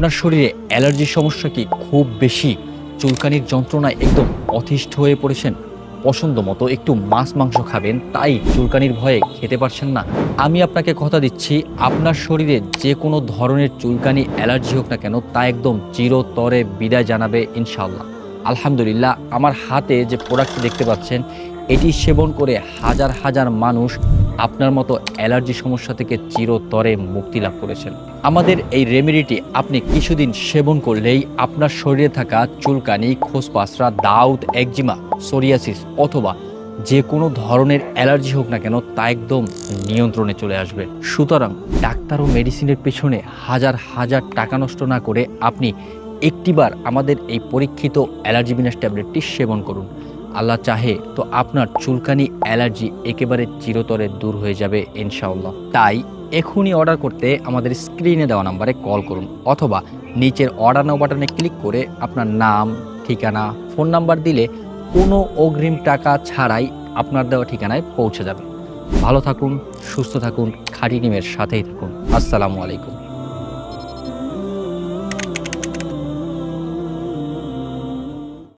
আপনার শরীরে অ্যালার্জির সমস্যা কি খুব বেশি? চুলকানির যন্ত্রণায় একদম অতিষ্ঠ হয়ে পড়েছেন। পছন্দ মতো একটু মাছ মাংস খাবেন, তাই চুলকানির ভয়ে খেতে পারছেন না। আমি আপনাকে কথা দিচ্ছি, আপনার শরীরে যে কোনো ধরনের চুলকানি অ্যালার্জি হোক না কেন, তা একদম চিরতরে বিদায় জানাবে ইনশাল্লাহ আলহামদুলিল্লাহ, আমার হাতে যে প্রোডাক্টটি দেখতে পাচ্ছেন, এটি সেবন করে হাজার হাজার মানুষ আপনার মতো অ্যালার্জি সমস্যা থেকে চিরতরে মুক্তি লাভ করেছেন। আমাদের এই রেমেডিটি আপনি কিছুদিন সেবন করলেই আপনার শরীরে থাকা চুলকানি, খোসপাসরা, দাউদ, একজিমা সোরিয়াসিস অথবা যে কোনো ধরনের অ্যালার্জি হোক না কেন তা একদম নিয়ন্ত্রণে চলে আসবে। সুতরাং ডাক্তার ও মেডিসিনের পেছনে হাজার হাজার টাকা নষ্ট না করে আপনি একটিবার আমাদের এই পরীক্ষিত অ্যালার্জি বিনাশ ট্যাবলেটটি সেবন করুন। আল্লাহ চাহে তো আপনার চুলকানি অ্যালার্জি একেবারে চিরতরে দূর হয়ে যাবে, ইনশাআল্লাহ। তাই এখনই অর্ডার করতে আমাদের স্ক্রিনে দেওয়া নাম্বারে কল করুন অথবা নিচের অর্ডার নাও বাটনে ক্লিক করে আপনার নাম, ঠিকানা, ফোন নাম্বার দিলে কোনো অগ্রিম টাকা ছাড়াই আপনার দেওয়া ঠিকানায় পৌঁছে যাবে। ভালো থাকুন, সুস্থ থাকুন, খাঁটি নিমের সাথেই থাকুন। আসসালামু আলাইকুম।